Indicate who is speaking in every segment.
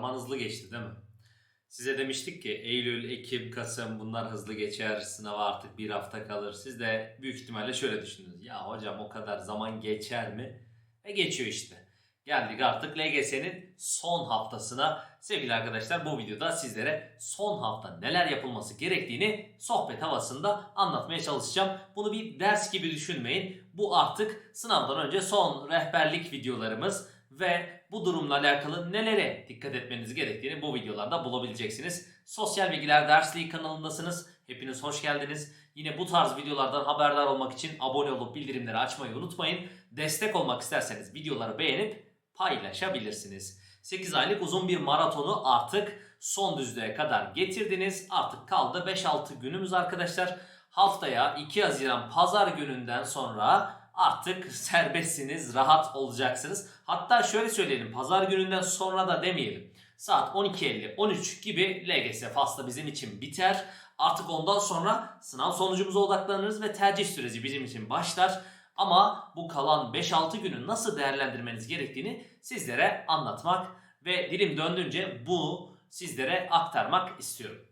Speaker 1: Zaman hızlı geçti değil mi? Size demiştik ki Eylül, Ekim, Kasım bunlar hızlı geçer. Sınava artık bir hafta kalır. Siz de büyük ihtimalle şöyle düşündünüz. Ya hocam o kadar zaman geçer mi? Ve geçiyor işte. Geldik artık LGS'nin son haftasına. Sevgili arkadaşlar bu videoda sizlere son hafta neler yapılması gerektiğini sohbet havasında anlatmaya çalışacağım. Bunu bir ders gibi düşünmeyin. Bu artık sınavdan önce son rehberlik videolarımız ve bu durumla alakalı nelere dikkat etmeniz gerektiğini bu videolarda bulabileceksiniz. Sosyal Bilgiler Dersliği kanalındasınız. Hepiniz hoş geldiniz. Yine bu tarz videolardan haberdar olmak için abone olup bildirimleri açmayı unutmayın. Destek olmak isterseniz videoları beğenip paylaşabilirsiniz. 8 aylık uzun bir maratonu artık son düzlüğe kadar getirdiniz. Artık kaldı 5-6 günümüz arkadaşlar. Haftaya 2 Haziran pazar gününden sonra artık serbestsiniz, rahat olacaksınız. Hatta şöyle söyleyelim, pazar gününden sonra da demeyelim. Saat 12.50-13 gibi LGS faslı bizim için biter. Artık ondan sonra sınav sonucumuza odaklanırız ve tercih süreci bizim için başlar. Ama bu kalan 5-6 günü nasıl değerlendirmeniz gerektiğini sizlere anlatmak ve dilim döndüğünce bu sizlere aktarmak istiyorum.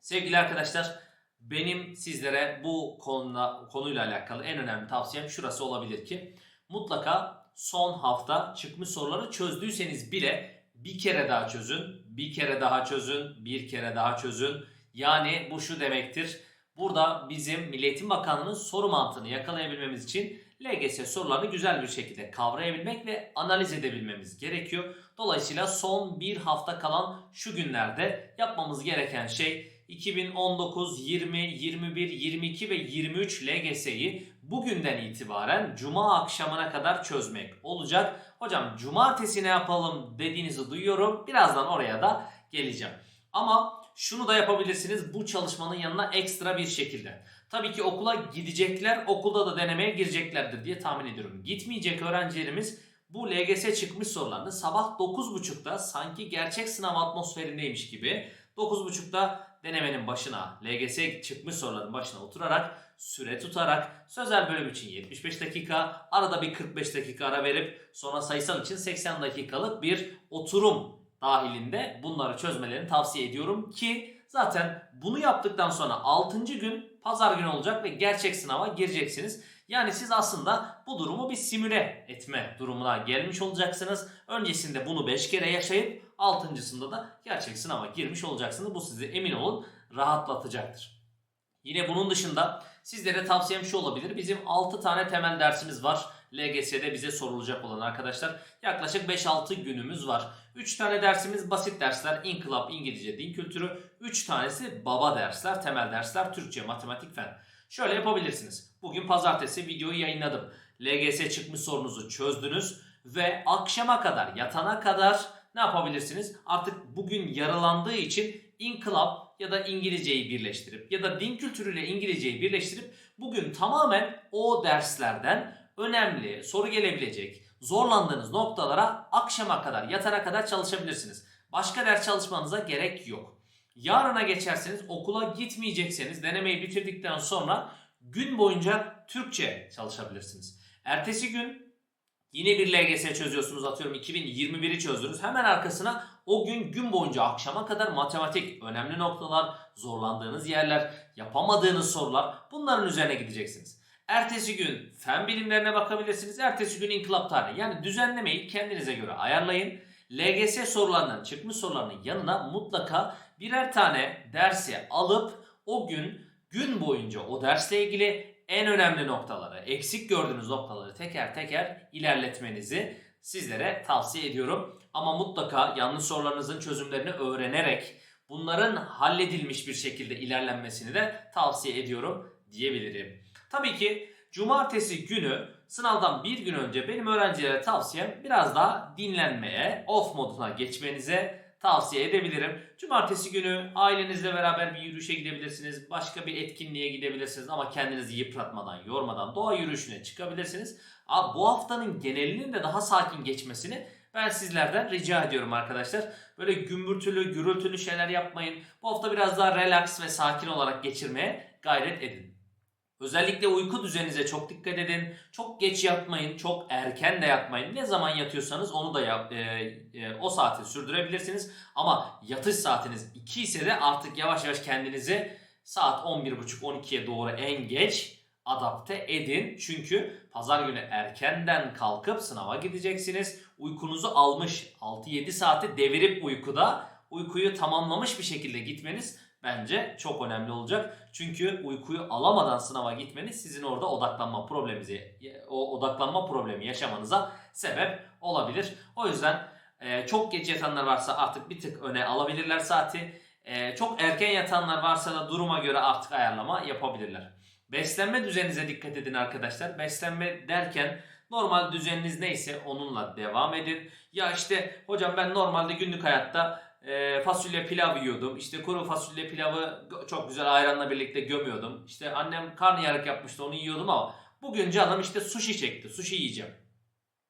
Speaker 1: Sevgili arkadaşlar, benim sizlere bu konuyla, konuyla alakalı en önemli tavsiyem şurası olabilir ki mutlaka son hafta çıkmış soruları çözdüyseniz bile bir kere daha çözün, bir kere daha çözün, bir kere daha çözün. Yani bu şu demektir. Burada bizim Milli Eğitim Bakanlığı'nın soru mantığını yakalayabilmemiz için LGS sorularını güzel bir şekilde kavrayabilmek ve analiz edebilmemiz gerekiyor. Dolayısıyla son bir hafta kalan şu günlerde yapmamız gereken şey 2019, 20, 21, 22 ve 23 LGS'yi bugünden itibaren cuma akşamına kadar çözmek olacak. Hocam cumartesi ne yapalım dediğinizi duyuyorum. Birazdan oraya da geleceğim. Ama şunu da yapabilirsiniz bu çalışmanın yanına ekstra bir şekilde. Tabii ki okula gidecekler, okulda da denemeye gireceklerdir diye tahmin ediyorum. Gitmeyecek öğrencilerimiz bu LGS çıkmış sorularını sabah 9.30'da sanki gerçek sınav atmosferindeymiş gibi 9.30'da denemenin başına, LGS çıkmış soruların başına oturarak, süre tutarak, sözel bölüm için 75 dakika, arada bir 45 dakika ara verip sonra sayısal için 80 dakikalık bir oturum dahilinde bunları çözmelerini tavsiye ediyorum ki zaten bunu yaptıktan sonra 6. gün pazar günü olacak ve gerçek sınava gireceksiniz. Yani siz aslında bu durumu bir simüle etme durumuna gelmiş olacaksınız. Öncesinde bunu 5 kere yaşayıp 6.sında da gerçek sınava girmiş olacaksınız. Bu sizi emin olun rahatlatacaktır. Yine bunun dışında sizlere tavsiyem şu olabilir. Bizim 6 tane temel dersimiz var. LGS'de bize sorulacak olan arkadaşlar. Yaklaşık 5-6 günümüz var. 3 tane dersimiz basit dersler. İnkılap, İngilizce, din kültürü. 3 tanesi baba dersler, temel dersler, Türkçe, matematik, fen. Şöyle yapabilirsiniz. Bugün pazartesi videoyu yayınladım. LGS çıkmış sorunuzu çözdünüz ve akşama kadar, yatana kadar ne yapabilirsiniz? Artık bugün yaralandığı için inkılap ya da İngilizceyi birleştirip ya da din kültürüyle İngilizceyi birleştirip bugün tamamen o derslerden önemli soru gelebilecek zorlandığınız noktalara akşama kadar yatana kadar çalışabilirsiniz. Başka ders çalışmanıza gerek yok. Yarına geçerseniz okula gitmeyecekseniz denemeyi bitirdikten sonra gün boyunca Türkçe çalışabilirsiniz. Ertesi gün yine bir LGS çözüyorsunuz atıyorum 2021'i çözdünüz. Hemen arkasına o gün gün boyunca akşama kadar matematik, önemli noktalar, zorlandığınız yerler, yapamadığınız sorular bunların üzerine gideceksiniz. Ertesi gün fen bilimlerine bakabilirsiniz. Ertesi gün inkılap tarihi. Yani düzenlemeyi kendinize göre ayarlayın. LGS sorularından çıkmış sorularının yanına mutlaka birer tane dersi alıp o gün gün boyunca o dersle ilgili en önemli noktaları, eksik gördüğünüz noktaları teker teker ilerletmenizi sizlere tavsiye ediyorum. Ama mutlaka yanlış sorularınızın çözümlerini öğrenerek bunların halledilmiş bir şekilde ilerlenmesini de tavsiye ediyorum diyebilirim. Tabii ki cumartesi günü sınavdan bir gün önce benim öğrencilere tavsiyem biraz daha dinlenmeye, off moduna geçmenize tavsiye edebilirim. Cumartesi günü ailenizle beraber bir yürüyüşe gidebilirsiniz. Başka bir etkinliğe gidebilirsiniz ama kendinizi yıpratmadan, yormadan doğa yürüyüşüne çıkabilirsiniz. Ama bu haftanın genelinin de daha sakin geçmesini ben sizlerden rica ediyorum arkadaşlar. Böyle gümbürtülü, gürültülü şeyler yapmayın. Bu hafta biraz daha relax ve sakin olarak geçirmeye gayret edin. Özellikle uyku düzeninize çok dikkat edin. Çok geç yatmayın, çok erken de yatmayın. Ne zaman yatıyorsanız onu da yap, e, e, o saati sürdürebilirsiniz. Ama yatış saatiniz 2 ise de artık yavaş yavaş kendinizi saat 11.30-12'ye doğru en geç adapte edin. Çünkü pazar günü erkenden kalkıp sınava gideceksiniz. Uykunuzu almış 6-7 saati devirip uykuda uykuyu tamamlamış bir şekilde gitmeniz bence çok önemli olacak. Çünkü uykuyu alamadan sınava gitmeniz sizin orada odaklanma probleminizi o odaklanma problemi yaşamanıza sebep olabilir. O yüzden e, çok geç yatanlar varsa artık bir tık öne alabilirler saati. E, çok erken yatanlar varsa da duruma göre artık ayarlama yapabilirler. Beslenme düzeninize dikkat edin arkadaşlar. Beslenme derken normal düzeniniz neyse onunla devam edin. Ya işte hocam ben normalde günlük hayatta e, fasulye pilav yiyordum. İşte kuru fasulye pilavı çok güzel ayranla birlikte gömüyordum. İşte annem karnıyarık yapmıştı onu yiyordum ama bugün canım işte sushi çekti. Sushi yiyeceğim.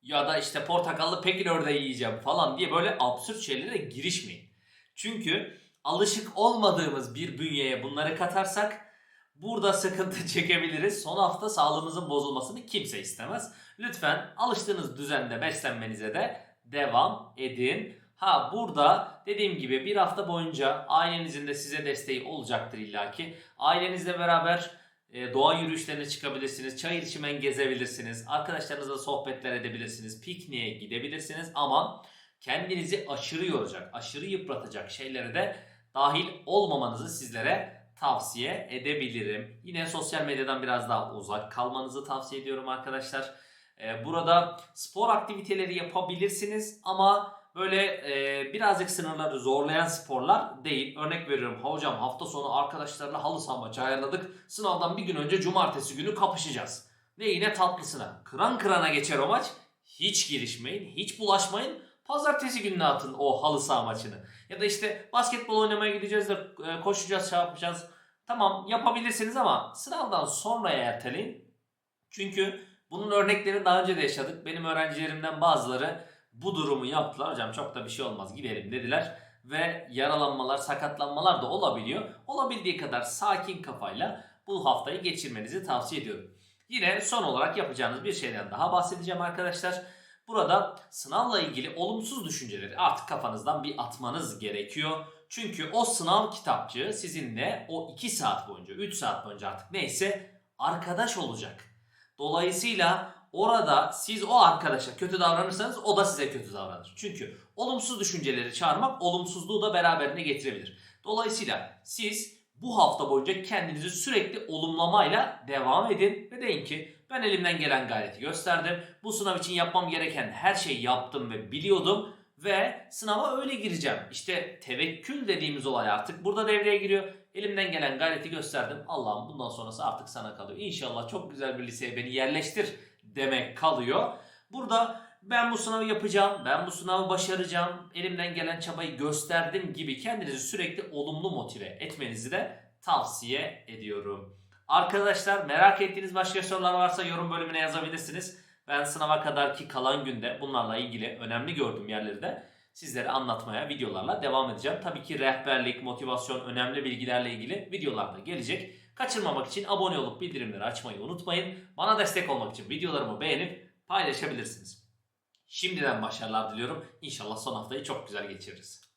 Speaker 1: Ya da işte portakallı pekin ördeği yiyeceğim falan diye böyle absürt şeylere girişmeyin. Çünkü alışık olmadığımız bir bünyeye bunları katarsak burada sıkıntı çekebiliriz. Son hafta sağlığımızın bozulmasını kimse istemez. Lütfen alıştığınız düzende beslenmenize de devam edin. Ha burada dediğim gibi bir hafta boyunca ailenizin de size desteği olacaktır illaki. Ailenizle beraber e, doğa yürüyüşlerine çıkabilirsiniz. Çay içimen gezebilirsiniz. Arkadaşlarınızla sohbetler edebilirsiniz. Pikniğe gidebilirsiniz ama kendinizi aşırı yoracak, aşırı yıpratacak şeylere de dahil olmamanızı sizlere tavsiye edebilirim. Yine sosyal medyadan biraz daha uzak kalmanızı tavsiye ediyorum arkadaşlar. Ee, burada spor aktiviteleri yapabilirsiniz ama böyle e, birazcık sınırları zorlayan sporlar değil. Örnek veriyorum hocam hafta sonu arkadaşlarla halı saha maçı ayarladık. Sınavdan bir gün önce cumartesi günü kapışacağız. Ve yine tatlısına. Kıran kırana geçer o maç. Hiç girişmeyin, hiç bulaşmayın. Pazartesi gününe atın o halı saha maçını. Ya da işte basketbol oynamaya gideceğiz de e, koşacağız, şey yapacağız. Tamam yapabilirsiniz ama sınavdan sonraya erteleyin. Çünkü bunun örneklerini daha önce de yaşadık. Benim öğrencilerimden bazıları bu durumu yaptılar. Hocam çok da bir şey olmaz gidelim dediler. Ve yaralanmalar, sakatlanmalar da olabiliyor. Olabildiği kadar sakin kafayla bu haftayı geçirmenizi tavsiye ediyorum. Yine son olarak yapacağınız bir şeyden daha bahsedeceğim arkadaşlar. Burada sınavla ilgili olumsuz düşünceleri artık kafanızdan bir atmanız gerekiyor. Çünkü o sınav kitapçığı sizinle o 2 saat boyunca, 3 saat boyunca artık neyse arkadaş olacak. Dolayısıyla orada siz o arkadaşa kötü davranırsanız o da size kötü davranır. Çünkü olumsuz düşünceleri çağırmak olumsuzluğu da beraberine getirebilir. Dolayısıyla siz bu hafta boyunca kendinizi sürekli olumlamayla devam edin ve deyin ki ben elimden gelen gayreti gösterdim. Bu sınav için yapmam gereken her şeyi yaptım ve biliyordum ve sınava öyle gireceğim. İşte tevekkül dediğimiz olay artık burada devreye giriyor. Elimden gelen gayreti gösterdim. Allah'ım bundan sonrası artık sana kalıyor. İnşallah çok güzel bir liseye beni yerleştir demek kalıyor. Burada ben bu sınavı yapacağım, ben bu sınavı başaracağım, elimden gelen çabayı gösterdim gibi kendinizi sürekli olumlu motive etmenizi de tavsiye ediyorum. Arkadaşlar merak ettiğiniz başka sorular varsa yorum bölümüne yazabilirsiniz. Ben sınava kadarki kalan günde bunlarla ilgili önemli gördüğüm yerleri de sizlere anlatmaya videolarla devam edeceğim. Tabii ki rehberlik, motivasyon, önemli bilgilerle ilgili videolar da gelecek. Kaçırmamak için abone olup bildirimleri açmayı unutmayın. Bana destek olmak için videolarımı beğenip paylaşabilirsiniz. Şimdiden başarılar diliyorum. İnşallah son haftayı çok güzel geçiririz.